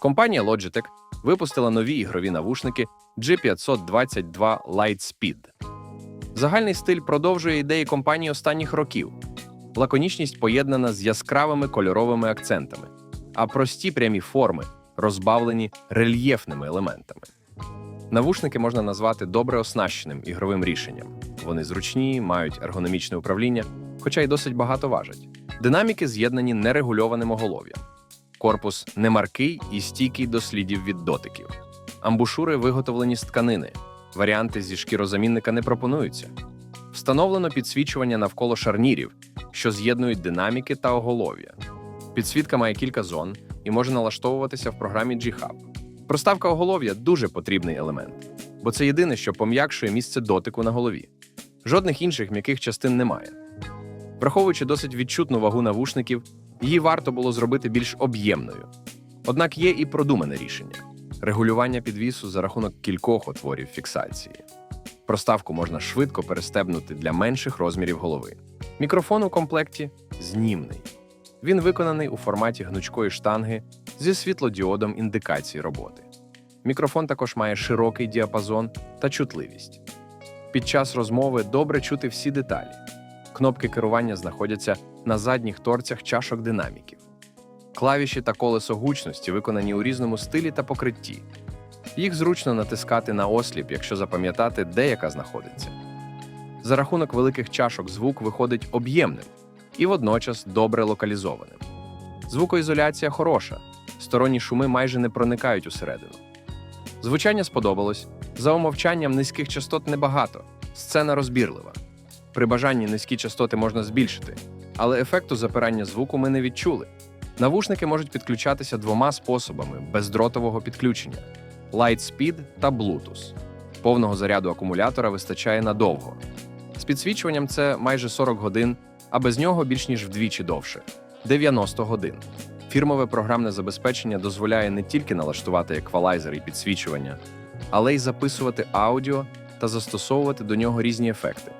Компанія Logitech випустила нові ігрові навушники G522 Lightspeed. Загальний стиль продовжує ідеї компанії останніх років. Лаконічність поєднана з яскравими кольоровими акцентами, а прості прямі форми розбавлені рельєфними елементами. Навушники можна назвати добре оснащеним ігровим рішенням. Вони зручні, мають ергономічне управління, хоча й досить багато важать. Динаміки з'єднані нерегульованим оголов'ям. Корпус немаркий і стійкий до слідів від дотиків. Амбушури виготовлені з тканини. Варіанти зі шкірозамінника не пропонуються. Встановлено підсвічування навколо шарнірів, що з'єднують динаміки та оголов'я. Підсвітка має кілька зон і може налаштовуватися в програмі G-Hub. Проставка оголов'я дуже потрібний елемент, бо це єдине, що пом'якшує місце дотику на голові. Жодних інших м'яких частин немає. Враховуючи досить відчутну вагу навушників, її варто було зробити більш об'ємною. Однак є і продумане рішення регулювання підвісу за рахунок кількох отворів фіксації. Проставку можна швидко перестебнути для менших розмірів голови. Мікрофон у комплекті знімний. Він виконаний у форматі гнучкої штанги зі світлодіодом індикації роботи. Мікрофон також має широкий діапазон та чутливість. Під час розмови добре чути всі деталі. Кнопки керування знаходяться на задніх торцях чашок динаміків. Клавіші та колесо гучності виконані у різному стилі та покритті. Їх зручно натискати на осліп, якщо запам'ятати, де яка знаходиться. За рахунок великих чашок звук виходить об'ємним і водночас добре локалізованим. Звукоізоляція хороша, сторонні шуми майже не проникають усередину. Звучання сподобалось. За умовчанням низьких частот небагато, сцена розбірлива. При бажанні низькі частоти можна збільшити, але ефекту запирання звуку ми не відчули. Навушники можуть підключатися двома способами бездротового підключення: Lightspeed та Bluetooth. Повного заряду акумулятора вистачає надовго. З підсвічуванням це майже 40 годин, а без нього більш ніж вдвічі довше 90 годин. Фірмове програмне забезпечення дозволяє не тільки налаштувати еквалайзер і підсвічування, але й записувати аудіо та застосовувати до нього різні ефекти.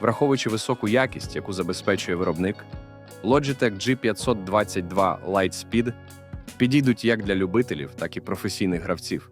Враховуючи високу якість, яку забезпечує виробник, Logitech G522 Lightspeed підійдуть як для любителів, так і професійних гравців.